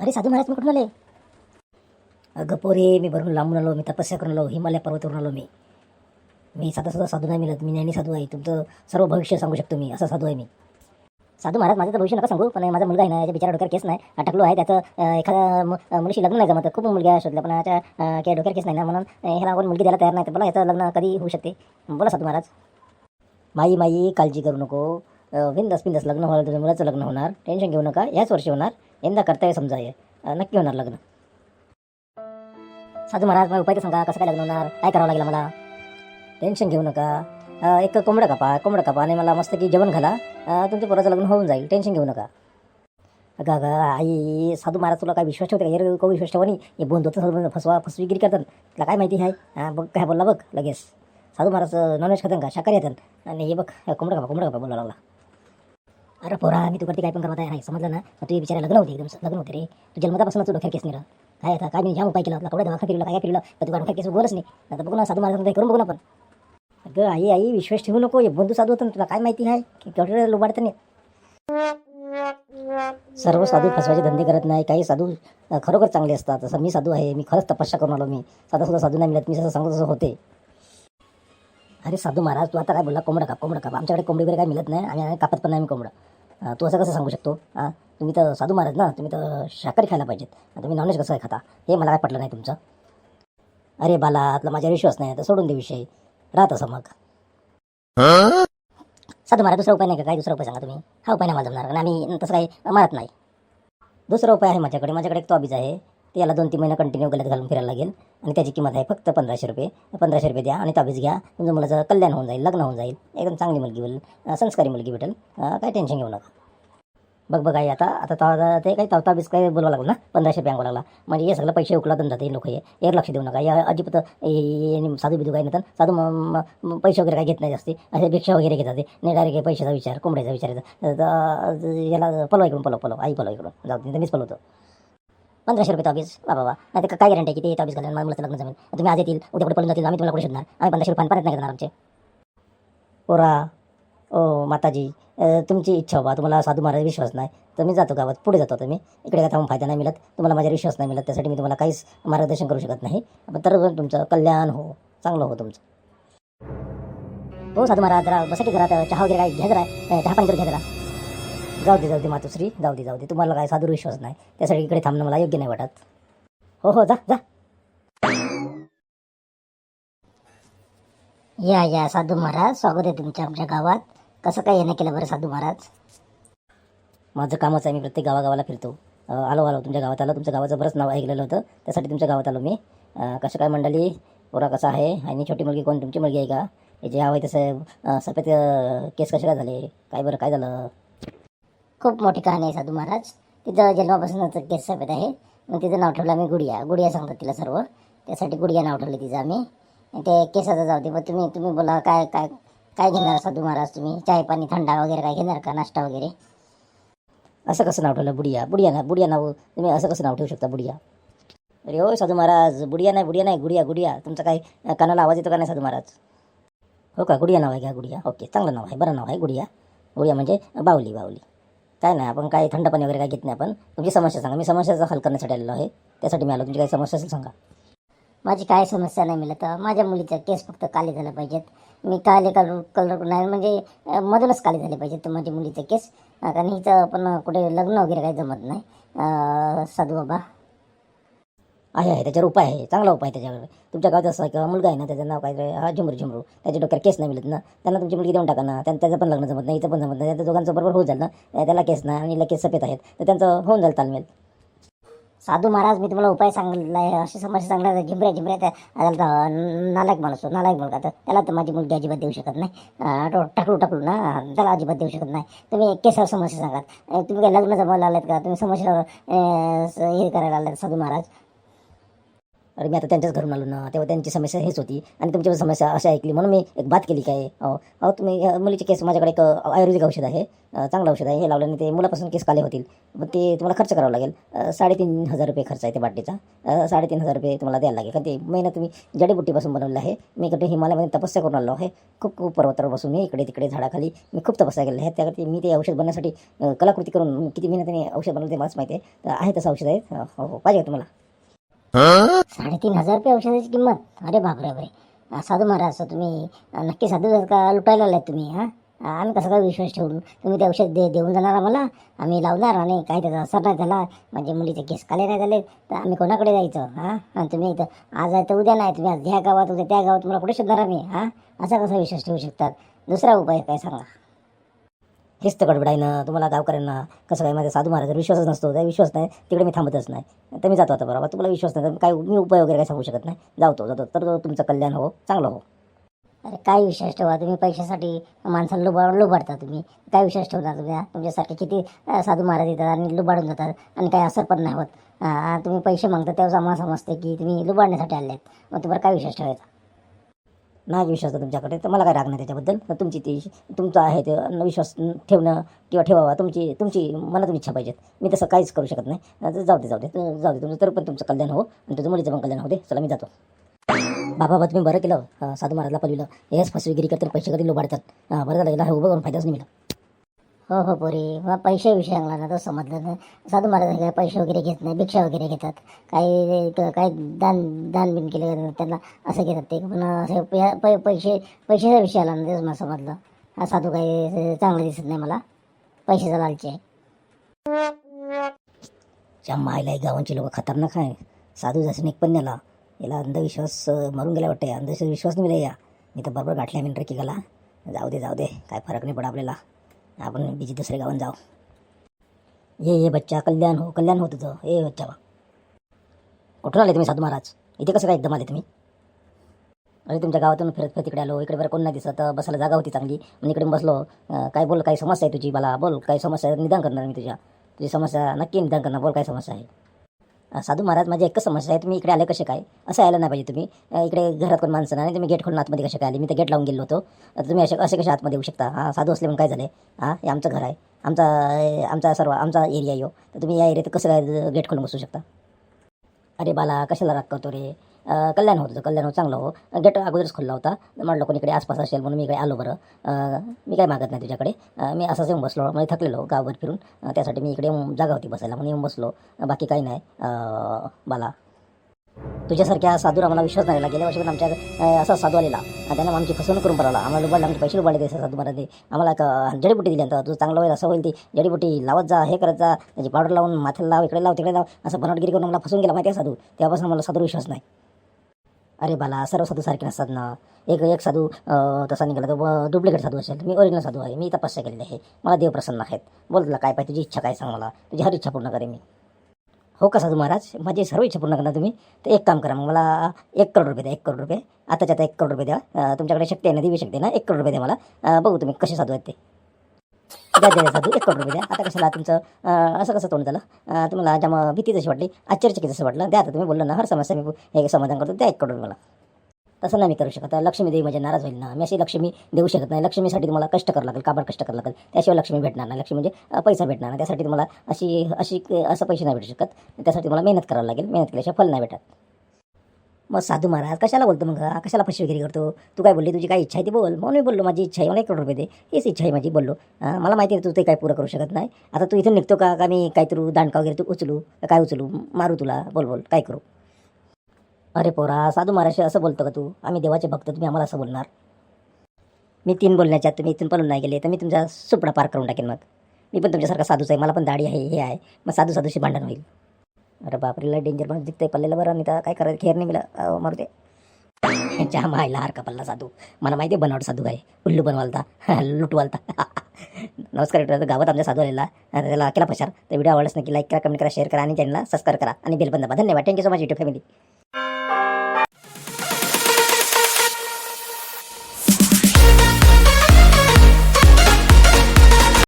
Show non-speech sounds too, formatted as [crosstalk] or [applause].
अरे साधू महाराज मी कुठून आले? अगं पोरे मी भरून लांबून आलो मी तपस्या करून आलो हिमालय पर्वतावरून आलो मी. मी साधा सुद्धा साधू नाही मिळत मी ज्ञानी साधू आहे. तुमचं सर्व भविष्य सांगू शकतो मी असा साधू आहे मी. साधू महाराज माझं तर भविष्य नका सांगू पण माझा मुलगा आहे ना याच्या बिचारा डोक्यावर केस नाही. अटकलो आहे त्याचं एखाद्या मुलीशी लग्न नाही जमत खूप मुलगा शोधल्या पण याच्या काही डोक्यावर केस नाही ना म्हणून ह्याला आपण मुलगी द्यायला तयार नाही तर बोला याचं लग्न कधी होऊ शकते? बोला साधू महाराज. माई माई काळजी करू नको. अं, बिंदास बिंदास लग्न होणार तुझ्या मुलाचं लग्न होणार टेन्शन घेऊ नका याच वर्षी होणार. यंदा करताय समजा हे. नक्की होणार लग्न. साधू महाराज मला उपाय सांगा कसं काय लग्न होणार? काय करावं लागेल मला टेन्शन घेऊ नका. एक कोंबडं कापा कोंबडं कापा आणि मला मस्त की जेवण घाला. तुमच्या पोराचं लग्न होऊन जाईल. टेन्शन घेऊ नका. अगं अगं आई साधू महाराज तुला काय विश्वास ठेवते का? को विश्वास ठेवा नाही? हे बोंद होतं फसवा फसवीगिरी करतात. तुला काय माहिती आहे? बघ काय बोलला बघ लगेच. साधू महाराज नॉनव्हेज खातात का? शाकाहारी येतात आणि हे बघ कोंबडं कापा कोंबडं कापा बोलायला लागला. अरे पोरा मी तू काय पण करत आहे समजलं ना? मग तुझे बिचारा लग्न होते एकदम. लग्न होते रे. तू जन्मतापासूनच डोक्यात केस नाही काय आता? काय मी जाम उपाय केला? कपडे दवाखा फिरला काय फिरलं पण तुला डोक्यात केस बोलच नाही. आता बघू ना साधू महाराज करून बघू ना पण अगं आई आई विश्वास ठेवू नको. हे बंधू साधू होतं तुला. काय माहिती आहे की केवढे लोबाडतं नाही. सर्व साधू फसवायचे धंदे करत नाही. काही साधू खरोखर चांगले असतात. तसं मी साधू आहे मी खरंच तपस्या करून आलो मी. साधा सुद्धा साधू नाही मिळत. मी जसं सांगत तसं होते. अरे साधू महाराज तू आता काय बोलला? कोंबडा काप कोंबडा काप आमच्याकडे कोंबडी वगैरे काय मिळत नाही आणि आम्ही कापत पण नाही आम्ही कोंबडा. तू असं कसं सांगू शकतो? हां तुम्ही तर साधू महाराज ना तुम्ही तर शाकाहारी खायला पाहिजेत. तुम्ही नॉनव्हेज कसं काय खाता? हे मला काय पटलं नाही तुमचं. अरे बाला आपला माझ्यावर विश्वास नाही तर सोडून दे विषय. राहत असं मग. साधू महाराज दुसरा उपाय नाही का? काय दुसरा उपाय सांगा तुम्ही? हा उपाय नाही मला जमणार. आणि आम्ही तसं काही मारत नाही. दुसरा उपाय आहे माझ्याकडे. माझ्याकडे एक तॉबीज आहे. तर याला दोन तीन महिने कंटिन्यू गलत घालून फिरायला लागेल. आणि त्याची किंमत आहे फक्त पंधराशे रुपये. पंधराशे रुपये द्या आणि ताबीज घ्या. तुमचं मुलाचं कल्याण होऊन जाईल लग्न होऊन जाईल. एकदम चांगली मुलगी होईल संस्कारी मुलगी भेटेल. काय टेन्शन घेऊ नका. बघ बघ आई आता आता ता- ते काही ताव काय काही बोलावं लागलं ना? पंधराशे रुपये लागला. म्हणजे हे सगळं पैसे उकळातून जाते लोक हे. यावर लक्ष देऊ नका. या अजिबात साधू बिधू काही नव्हतं. साधू पैसे वगैरे काही घेत नाही जास्ती. असे भिक्षा वगैरे घेतात नाही डायरेक्ट पैशाचा विचार कोंबड्याचा विचार याला पलवा इकडून पलव पलव. आई पलव इकडून जाऊ दे, मीच पलवतो. पंधराशे रुपये ताबीज वा बाबा नाही तर काय गॅरंटी आहे की ते ताबीज घालून मुलाचं लग्न जमेल. तुम्ही आज येतील उद्या कुठे पडून जातील आम्ही तुम्हाला कुठे शोधणार? आम्ही पंधराशे रुपये परत नाही करणार आमचे. पोरा ओ माताजी तुमची इच्छा बाबा तुम्हाला साधू महाराज विश्वास नाही. तर मी जातो गावात पुढे जातो तुम्ही. इकडे काय थांबून फायदा नाही मिळत. तुम्हाला माझ्या विश्वास नाही मिळत त्यासाठी मी तुम्हाला काहीच मार्गदर्शन करू शकत नाही. पण तर तुमचं कल्याण हो चांगलं हो तुमचं. हो साधू महाराज जरा बसाठी घरात चहा वगैरे काय घ्या जरा. चहा पाणी करून घ्या जरा. जाऊ दे जाऊ दे मातुश्री जाऊ दे जाऊ दे. तुम्हाला काय साधूर विश्वास नाही. त्यासाठी इकडे थांबणं मला योग्य नाही वाटत. हो हो जा जा. या या साधू महाराज. स्वागत आहे तुमच्या आमच्या गावात. कसं काय येणं केलं बरं साधू महाराज? माझं कामच आहे मी प्रत्येक गावागावाला फिरतो. आलो आलो तुमच्या गावात आलो. तुमच्या गावाचं बरंच नाव ऐकलेलं होतं. त्यासाठी तुमच्या गावात आलो मी. कसं काय मंडळी? पोरा कसा आहे? आणि छोटी मुलगी कोण? तुमची मुलगी आहे का? हे जे हवं आहे तसं सफेद केस कसे काय झाले? काय बरं काय झालं? खूप मोठी कहाणी आहे साधू महाराज. तिचं जन्मापासूनच केस सफेद आहे. मग तिचं नाव ठेवलं आम्ही गुडिया. गुडिया सांगतात तिला सर्व. त्यासाठी गुडिया नाव ठेवलं तिचं आम्ही. ते केसाचं जाऊ दे. मग तुम्ही तुम्ही बोला काय काय काय घेणार साधू महाराज तुम्ही? चाय पाणी थंडा वगैरे काय घेणार का? नाश्ता वगैरे? असं कसं नाव ठेवलं बुडिया? बुडिया ना बुडिया नाव तुम्ही असं कसं नाव ठेवू शकता बुडिया? अरे हो साधू महाराज बुडिया नाही बुडिया नाही गुडिया गुडिया. तुमचा काय कानाला आवाज येतो का नाही साधू महाराज? हो का? गुडिया नाव आहे का? गुडिया. ओके चांगलं नाव आहे बरं नाव आहे गुडिया. गुडिया म्हणजे बावली बावली. काय नाही आपण काही थंड पाणी वगैरे काय घेत नाही आपण. तुमची समस्या सांगा. मी समस्याचा हल करण्यासाठी आलेलो आहे. त्यासाठी मी आलो. तुमची काही समस्या असेल सांगा. माझी काय समस्या नाही मिळत. माझ्या मुलीचा केस फक्त काले झाला पाहिजेत. मी काले कलर कलर नाही म्हणजे मधूनच काले झाले पाहिजेत माझ्या मुलीचा केस. कारण हिचं पण कुठे लग्न वगैरे काही जमत नाही. साधू बाबा आहे आहे त्याच्यावर उपाय आहे चांगला उपाय आहे त्याच्यावर. तुमच्या गावात असं किंवा मुलगा आहे ना त्याचं नाव काय हा झुमरू झुमरू. त्याच्या डोक्यात केस नाही मिळत ना. त्यांना तुमची मुलगी देऊन टाका ना. त्यांना त्याचं पण लग्न जमत नाही इथं पण जमत नाही. त्या दोघांचं बरोबर होऊन जाईल ना. त्याला केस नाही आणि हिला केस सफेद आहेत. तर त्यांचं होऊन जाईल तालमेल. साधू महाराज मी तुम्हाला उपाय सांगितला आहे. अशी समस्या सांगणार झिंबऱ्या झिंबऱ्या त्या तर नालायक माणूस नालायक मुलगा तर. त्याला तर माझी मुलगी अजिबात देऊ शकत नाही. टाकलू टाकलू ना. त्याला अजिबात देऊ शकत नाही. तुम्ही केसावर समस्या सांगा. तुम्ही काय लग्न जमायला आलेत का? तुम्ही समस्यावर हे करायला आलात साधू महाराज. अरे मी आता त्यांच्याच घरून आलो ना तेव्हा त्यांची समस्या हेच होती. आणि तुमची पण समस्या अशी ऐकली म्हणून मी एक बात केली काय? अहो अहो तुम्ही मुलीचे केस माझ्याकडे एक आयुर्वेदिक औषध आहे. चांगलं औषध आहे हे लावल्याने ते मुलापासून केस काले होतील. मग ते तुम्हाला खर्च करावा लागेल. साडेतीन हजार रुपये खर्च आहे ते बाटलीचा साडेतीन हजार रुपये तुम्हाला द्यायला लागेल. कारण ते महिना तुम्ही जडीबुट्टीपासून बनवलेलं आहे. मी इकडे हिमालयामध्ये तपस्या करून आलो आहे. खूप खूप पर्वतावर बसून मी इकडे तिकडे झाडाखाली मी खूप तपस्या केलेली आहे त्यासाठी मी ते औषध बनवण्यासाठी कलाकृती करून किती मेहनतीने औषध बनवलं ते मलाच माहिती आहे. तर आहे तसं औषध आहे. हो हो पाहिजे तुम्हाला? साडेतीन हजार रुपये औषधाची किंमत. अरे बापरे बापरे. साधू महाराज तुम्ही नक्की साधू का लुटायला आलात तुम्ही हां? आम्ही कसं काय विश्वास ठेवून तुम्ही ते औषध दे देऊन जाणार आम्हाला. आम्ही लावणार आणि काही त्याचा असर नाही झाला. म्हणजे मुलीचे केस काले नाही झाले. तर आम्ही कोणाकडे जायचं हां? आणि तुम्ही इथं आज आहे तर उद्या नाही तुम्ही आज ह्या गावात उद्या त्या गावात तुम्हाला कुठे शोधणार आम्ही हां? असा कसा विश्वास ठेवू शकतात? दुसरा उपाय काय सांगा? हेच तर गडबड आहे ना तुम्हाला गावकऱ्यांना कसं काय माझ्या साधू महाराज विश्वासच नसतो त्या विश्वास नाही तिकडे मी थांबतच नाही. तर मी जातो आता बरोबर. तुम्हाला विश्वास नाही तर काय मी उपाय वगैरे काय सांगू शकत नाही. जातो जातो. तर तुमचं कल्याण हो चांगलं हो. अरे काय विश्वास ठेवा तुम्ही पैशासाठी माणसाला लुबाड लुबाडता तुम्ही. काय विश्वास ठेवणार तुम्ही तुमच्यासाठी तुमच्यासारखे किती साधू महाराज येतात आणि लुबाडून जातात आणि काही असर पण नाही होत. तुम्ही पैसे मागता तेव्हा आम्हाला समजते की तुम्ही लुबाडण्यासाठी आले आहेत मग तुम्हाला काय विश्वास ठेवायचा? नाही विश्वास आहे तुमच्याकडे तर मला काय राग नाही त्याच्याबद्दल. तुमची ती तुमचं आहे ते विश्वास ठेवणं किंवा ठेवावा तुमची तुमची मनातून इच्छा पाहिजेत. मी तसं काहीच करू शकत नाही. तर जाऊ दे जाऊ दे. जाऊ दे तुमचं तर पण तुमचं कल्याण हो. आणि तुझं मुलीचं पण कल्याण हो दे. चला मी जातो. बाबा बाबा तुम्ही बरं केलं. साधू महाराजला पलविलं. हेच फसवेगिरी करतात पैसे कधी लोबाडतात? बरं झालं हे उभं करून फायदाच नाही मिळाला हो हो पोरी. मग पैसे विषय आणला ना तो समजलं ना साधू महाराज काय पैसे वगैरे घेत नाही भिक्षा वगैरे घेतात. काही काही दान दान बिन केले त्यांना असं घेतात ते. पण असे पै- पैसे पैशाचा विषय आला ना तेच मला समजलं. हा साधू काही चांगलं दिसत नाही मला. पैशाचा लालची आहे. त्या मायला गावांचे लोक खतरनाक आहे. साधू जसं एक नेला याला अंधविश्वास मरून गेला वाटते अंधविश्वास नाही मिळेल या. मी तर बरोबर गाठल्या मी की गेला. जाऊ दे जाऊ दे. काय फरक नाही पडा आपल्याला. आपण बीजी दुसऱ्या गावात जाऊ. ये ये बच्चा कल्याण हो कल्याण हो तुझं. ये बच्चा बा. कुठून आले तुम्ही साधू महाराज? इथे कसं काय एकदम आले तुम्ही? अरे तुमच्या गावातून फिरत फिरत तिकडे आलो. इकडे बरं कोण नाही दिसत. बसायला जागा होती चांगली. मग इकडे बसलो. काय बोल काय समस्या आहे तुझी? मला बोल काय समस्या आहे? निदान करणार मी तुझ्या. तुझी समस्या नक्की निदान करणार. बोल काय समस्या आहे? साधू महाराज माझी एकच समस्या आहे तुम्ही इकडे आले कसे काय? असं यायला नाही पाहिजे तुम्ही. इकडे घरात कोण माणसं नाही तुम्ही गेट खोलून आतमध्ये कसे काय आले? मी तर गेट लावून गेलो होतो. तर तुम्ही असे असे कसे आतमध्ये येऊ शकता? हां साधू असले म्हणून काय झाले? हां हे आमचं घर आहे. आमचा आमचा सर्व आमचा एरिया येऊ हो. तर तुम्ही या एरियात कसं काय गेट खोलून बसू शकता? अरे बाला कशाला राग करतो रे? कल्याण होतं कल्याण हो चांगलं हो गेट अगोदरच खुलला होता. म्हटलं कोणी इकडे आसपास असेल म्हणून मी इकडे आलो बरं. मी काय मागत नाही तुझ्याकडे. मी असंच येऊन बसलो. म्हणजे थकलेलो गावभर फिरून. त्यासाठी मी इकडे जागा होती बसायला म्हणून येऊन बसलो. बाकी काही नाही. बाला. तुझ्यासारख्या साधूर आम्हाला विश्वास नाही गेल्या वर्षी पण आमच्या असा साधू आलेला. त्यांना त्यानं आमची फसवणूक करून पडला आम्हाला लुबाडला आमचे पैसे लुबाडले ते साधू ते. आम्हाला एक जडीबुटी दिली नंतर तुझं चांगलं होईल असं होईल ती. जडीबुटी लावत जा हे करत जा. त्याची पावडर लावून माथ्याला लाव इकडे लाव तिकडे लाव. असं भरटगिरी करून मला फसून गेला माहिती आहे साधू? तेव्हापासून मला साधू विश्वास नाही. अरे बाला सर्व साधू सारखे नसतात ना. एक एक साधू तसा निघाला तर डुप्लिकेट साधू असेल. मी ओरिजिनल साधू आहे मी तपस्या केलेली आहे. मला देव प्रसन्न आहेत. बोल तुला काय पाहिजे तुझी इच्छा काय सांग मला. तुझी हर इच्छा पूर्ण करेन मी. हो का साधू महाराज? माझी सर्व इच्छा पूर्ण करणार तुम्ही? तर एक काम करा मग मला एक करोड रुपये द्या एक करोड रुपये. आताच्या आता एक करोड रुपये द्या. तुमच्याकडे शक्ती आहे ना देवी शकते ना एक करोड रुपये द्या मला. बघू तुम्ही कसे साधू आहेत ते. द्या देण्यासाठी एक करोड रुपये द्या आता कशाला तुमचं असं कसं तोंड झालं? तुम्हाला जेव्हा भीती जशी वाटली आश्चर्यचकित जसं वाटलं द्या आता तुम्ही बोललं ना हर समस्या मी हे समाधान करतो द्या एक करोड मला. तसं नाही मी करू शकत. लक्ष्मी देवी म्हणजे नाराज होईल ना. मी अशी लक्ष्मी देऊ शकत नाही. लक्ष्मीसाठी तुम्हाला कष्ट करावं लागेल काबाड कष्ट करावं लागेल. त्याशिवाय लक्ष्मी भेटणार नाही. लक्ष्मी म्हणजे पैसा भेटणार नाही. त्यासाठी तुम्हाला अशी अशी असं पैसे नाही भेटू शकत. त्यासाठी तुम्हाला मेहनत करावं लागेल. मेहनत केल्याशिवाय फल नाही भेटत. मग साधू महाराज कशाला बोलतो मग? हा? कशाला फसवेगिरी करतो? तू काय बोलली? तुझी काय इच्छा आहे ती बोल. म्हणून मी बोललो माझी इच्छा आहे मला एक करोड रुपये दे. हीच इच्छा आहे माझी बोललो. हां मला माहिती आहे तू ते काय पुरं करू शकत नाही. आता तू इथून निघतो का? का मी काहीतरी दांडका वगैरे तू उचलू? काय उचलू? मारू तुला? बोल बोल. काय करू? अरे पोरा साधू महाराज असं बोलतो का तू? आम्ही देवाचे भक्त तुम्ही आम्हाला असं बोलणार? मी तीन बोलण्याच्या तुम्ही इथून पळून नाही गेले तर मी तुमचा सुपडा पार करून टाकेन मग. मी पण तुमच्यासारखा साधूच आहे मला पण दाढी आहे हे आहे. मग साधू साधूशी भांडण होईल. अरे बापरे लय डेंजर पण दिसतंय पल्ल्याला बरं नाही तर. काय करायचं? खेर नाही मिळा मारू दे. चहा मायला हरका पल्ला साधू. मला माहिती आहे बनावट साधू काय. उल्लू बनवालता. [laughs] लुटवालता. [laughs] नमस्कार मित्रांनो, गावात आमच्या साधू आलेला. त्याला केला पशार तर व्हिडिओ आवडल्यास नक्की लाईक करा कमेंट करा शेअर करा आणि चॅनलला सबस्क्राईब करा आणि बेल पण दाबा. धन्यवाद. Thank you so much YouTube family